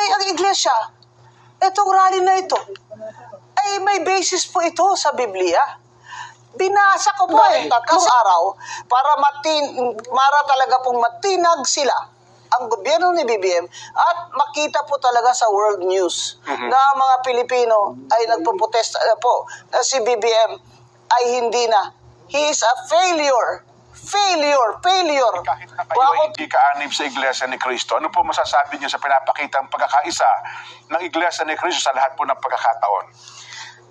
Abay, ang iglesia, itong rally na ito, ay may basis po ito sa Biblia. Binasa ko po eh, tatlong araw, para matin, mara talaga pong matinag sila ang gobyerno ni BBM at makita po talaga sa world news na ang mga Pilipino ay nagpo-protest uh, po na si BBM ay hindi na. He is a failure. Failure. Failure. Kahit na kayo ay hindi kaanib sa Iglesia ni Cristo, ano po masasabi niyo sa pinapakitang pagkakaisa ng Iglesia ni Cristo sa lahat po ng pagkakataon?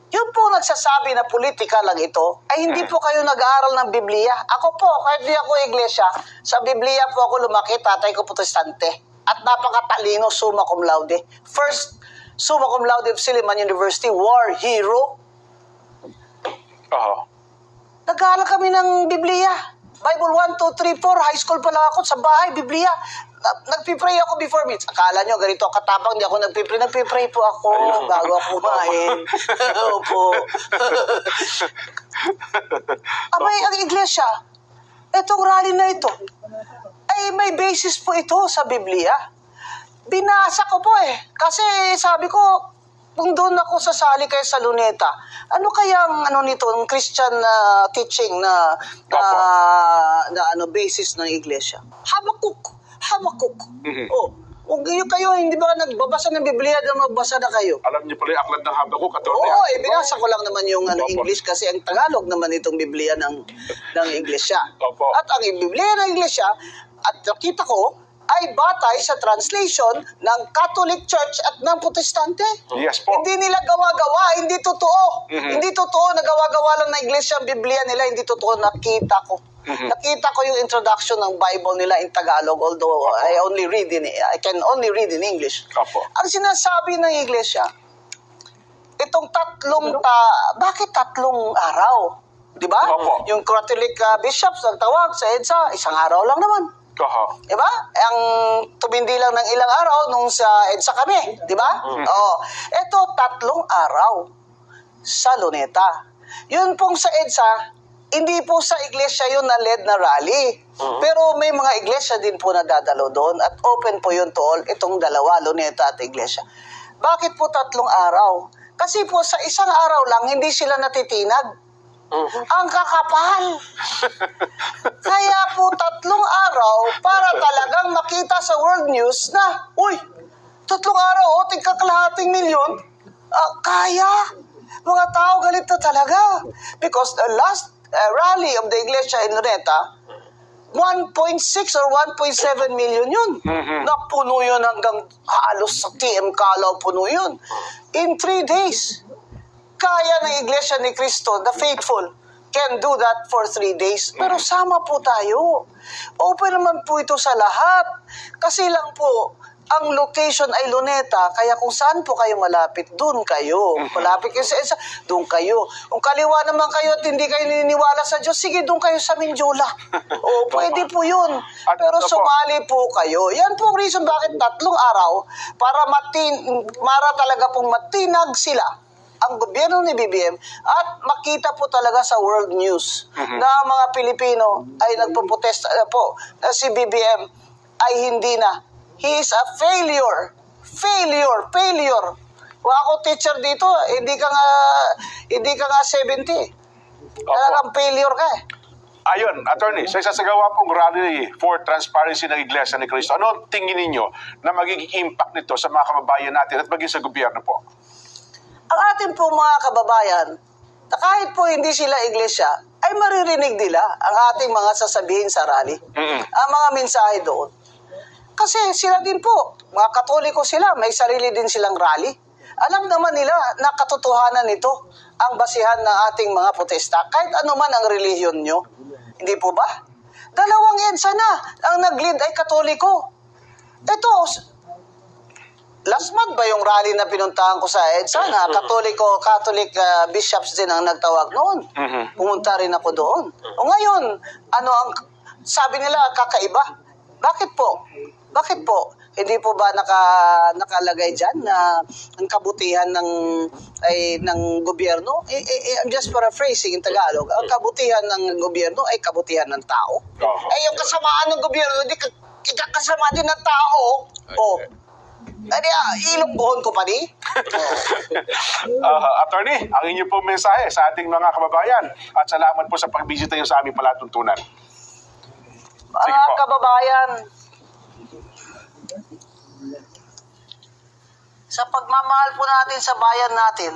Yun po nagsasabi na politika lang ito, ay hindi po kayo nag-aaral ng Biblia. Ako po, kahit di ako iglesia, sa Biblia po ako lumaki, tatay ko protestante. At napakatalino, summa cum laude. First, summa cum laude of Silliman University, war hero. Oo. Nag-aaral kami ng Biblia. Bible 1, 2, 3, 4, high school pa lang ako sa bahay, Biblia. Na- Nagpipray ako before meets. Akala nyo, ganito katapang, di ako nagpipray. Nagpipray po ako bago ako kumain. Opo. Abay, ang iglesia, itong rally na ito, ay may basis po ito sa Biblia. Binasa ko po eh. Kasi sabi ko, kung doon ako sasali kayo sa Luneta, ano kayang ano nito, ng Christian na teaching na, na, na ano, basis ng iglesia? Habakuk. Habakuk. Mhm. Oh, Huwag kayo kayo, hindi ba nagbabasa ng Biblia na magbasa na kayo? Alam niyo pala yung aklat ng Habakuk, Atty. Oo, eh, binasa ko lang naman yung ano. English kasi ang Tagalog naman itong Biblia ng, ng Iglesia. Opo. At ang Biblia ng Iglesia, at nakita ko, ay batay sa translation ng Catholic Church at ng Protestante. Yes po. Hindi nila gawa-gawa, hindi totoo. Mhm. Hindi totoo na gawa-gawa lang ng Iglesia ang Biblia nila, hindi totoo. Nakita ko. Mhm. Nakita ko yung introduction ng Bible nila in Tagalog, although I only read in I can only read in English. Opo. Ang sinasabi ng Iglesia, itong tatlong ta, bakit tatlong araw? 'Di ba? Yung Catholic uh, bishops nagtawag sa EDSA, isang araw lang naman. Oo. 'Di ba? Ang tumindi lang ng ilang araw nung sa EDSA kami, 'di ba? Mhm. Oo. Ito tatlong araw sa Luneta. Yun pong sa EDSA, hindi po sa iglesia yun na led na rally. Pero may mga iglesia din po na dadalo doon at open po yun to all, itong dalawa, Luneta at iglesia. Bakit po tatlong araw? Kasi po sa isang araw lang, hindi sila natitinag. Ang kakapal. Kaya po tatlong araw para talagang makita sa world news na, uy, tatlong araw, o, tingka kalahating milyon, ah, kaya. Mga tao galit na talaga. Because the last uh, rally of the Iglesia in Luneta, 1.6 or 1.7 million yun. Mhm. Napuno yun hanggang halos sa TM Kalaw puno yun. In three days. Kaya ng Iglesia ni Cristo, the faithful, can do that for three days. Pero sama po tayo. Open naman po ito sa lahat. Kasi lang po, ang location ay Luneta, kaya kung saan po kayo malapit, doon kayo. Malapit kayo sa isa, doon kayo. Kung kaliwa naman kayo at hindi kayo naniniwala sa Diyos, sige, doon kayo sa Minjola. O, pwede po yun. Pero sumali po kayo. Yan po ang reason bakit tatlong araw para matin, mara talaga pong matinag sila ang gobyerno ni BBM at makita po talaga sa world news na ang mga Pilipino ay nagpo-protest uh, po na si BBM ay hindi na. He is a failure. Failure. Failure. Kung ako teacher dito, hindi ka nga, hindi ka nga 70. Talagang failure ka eh. Ayon, attorney, sa isasagawa pong rally for transparency ng Iglesia ni Cristo, ano tingin ninyo na magiging impact nito sa mga kababayan natin at maging sa gobyerno po? Ang ating po mga kababayan, na kahit po hindi sila iglesia, ay maririnig nila ang ating mga sasabihin sa rally. Mm-mm. Ang mga mensahe doon. Kasi sila din po, mga katoliko sila, may sarili din silang rally. Alam naman nila na katotohanan nito ang basihan ng ating mga protesta, kahit ano man ang relihiyon nyo. Hindi po ba? Dalawang EDSA na ang nag-lead ay katoliko. Ito, last month ba yung rally na pinuntahan ko sa EDSA na katoliko, Catholic ah, bishops din ang nagtawag noon. Mhm. Pumunta rin ako doon. O ngayon, ano ang sabi nila kakaiba? Bakit po? Bakit po? Hindi po ba naka, nakalagay dyan na ang kabutihan ng ay ng gobyerno? Eh, eh, eh, I'm just paraphrasing in Tagalog. Ang kabutihan ng gobyerno ay kabutihan ng tao. Oo. Eh yung kasamaan ng gobyerno, hindi ka, kasama din ng tao. Oh, Ano ilonggohon ko pa di? Ah, attorney, ang inyo pong mensahe sa ating mga kababayan at salamat po sa pagbisita niyo sa aming palatuntunan. Sige Mga po. kababayan, sa pagmamahal po natin sa bayan natin,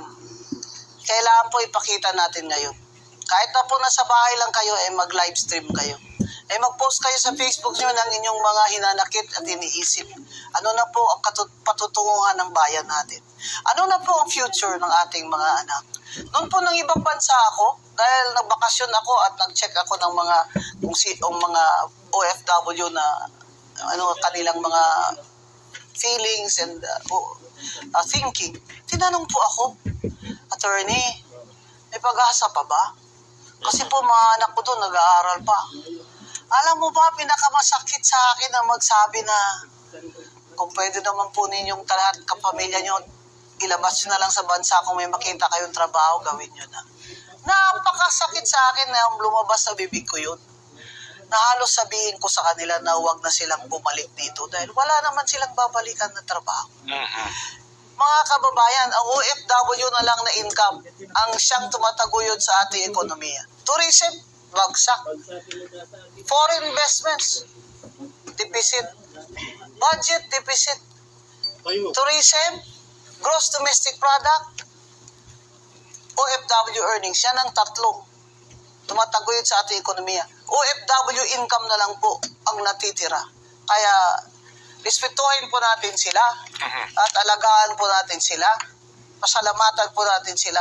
kailangan po ipakita natin ngayon. Kahit na po nasa bahay lang kayo, eh mag-live stream kayo. Eh mag-post kayo sa Facebook nyo ng inyong mga hinanakit at iniisip. Ano na po ang patutunguhan ng bayan natin? Ano na po ang future ng ating mga anak? Noon po ng ibang bansa ako, dahil nagbakasyon ako at nag-check ako ng mga kung si ang mga OFW na ano kanilang mga feelings and uh, uh, thinking. Tinanong po ako, attorney, may pag-asa pa ba? Kasi po mga anak ko doon nag-aaral pa. Alam mo ba, pinakamasakit sa akin na magsabi na kung pwede naman po ninyong lahat kapamilya nyo, ilabas nyo na lang sa bansa kung may makita kayong trabaho, gawin nyo na. Napakasakit sa akin na lumabas sa bibig ko yun. Na halos sabihin ko sa kanila na huwag na silang bumalik dito dahil wala naman silang babalikan na trabaho. Mga kababayan, ang OFW na lang na income ang siyang tumataguyod sa ating ekonomiya. Tourism, bagsak. Foreign investments, deficit. Budget, deficit. Tourism, gross domestic product, OFW earnings. Yan ang tatlong tumataguyod sa ating ekonomiya. OFW income na lang po ang natitira. Kaya, respetuhin po natin sila at alagaan po natin sila. Pasalamatan po natin sila.